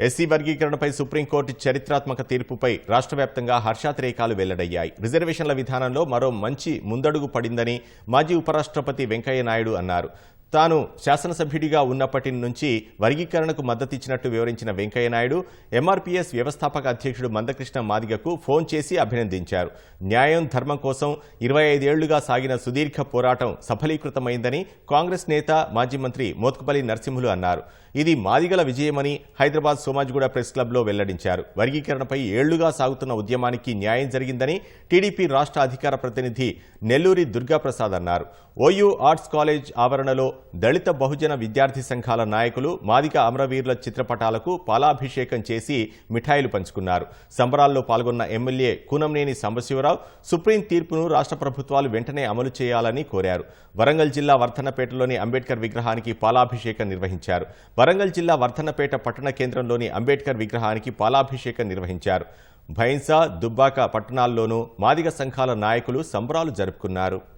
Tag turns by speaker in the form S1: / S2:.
S1: SC వర్గీకరణపై supreme court చరిత్రాత్మక తీర్పుపై రాష్ట్ర వ్యాప్తంగా హర్షాతిరేకాలు వెల్లడయ్యాయి. రిజర్వేషన్ల విధానంలో మరో మంచి ముందడుగు పడిందని మాజీ ఉపరాష్ట్రపతి వెంకయ్య నాయుడు అన్నారు. తాను శాసనసభ్యుడిగా ఉన్నప్పటి నుంచి వర్గీకరణకు మద్దతిచ్చినట్టు వివరించిన వెంకయ్య నాయుడు ఎంఆర్పీఎస్ వ్యవస్థాపక అధ్యక్షుడు మందకృష్ణ మాదిగకు ఫోన్ చేసి అభినందించారు. న్యాయం ధర్మం కోసం ఇరవై ఐదేళ్ళుగా సాగిన సుదీర్ఘ పోరాటం సఫలీకృతమైందని కాంగ్రెస్ నేత మాజీ మంత్రి మోత్కుపల్లి నరసింహులు అన్నారు. ఇది మాదిగల విజయమని హైదరాబాద్ సోమాజిగూడ ప్రెస్ క్లబ్లో వెల్లడించారు. వర్గీకరణపై ఏళ్ళుగా సాగుతున్న ఉద్యమానికి న్యాయం జరిగిందని టీడీపీ రాష్ట్ర అధికార ప్రతినిధి నెల్లూరి దుర్గాప్రసాద్ అన్నారు. ఓయూ ఆర్ట్స్ కాలేజ్ ఆవరణలో దళిత బహుజన విద్యార్థి సంఘాల నాయకులు మాదిక అమరవీరుల చిత్రపటాలకు పాలాభిషేకం చేసి మిఠాయిలు పంచుకున్నారు. సంబరాల్లో పాల్గొన్న ఎమ్మెల్యే కూనంనేని సాంబశివరావు సుప్రీం తీర్పును రాష్ట్ర ప్రభుత్వాలు వెంటనే అమలు చేయాలని కోరారు. వరంగల్ జిల్లా వర్ధన్నపేటలోని అంబేద్కర్ విగ్రహానికి పాలాభిషేకం నిర్వహించారు. వరంగల్ జిల్లా వర్ధన్నపేట పట్టణ కేంద్రంలోని అంబేద్కర్ విగ్రహానికి పాలాభిషేకం నిర్వహించారు. భైంసా దుబ్బాక పట్టణాల్లోనూ మాదిగ సంఘాల నాయకులు సంబరాలు జరుపుకున్నారు.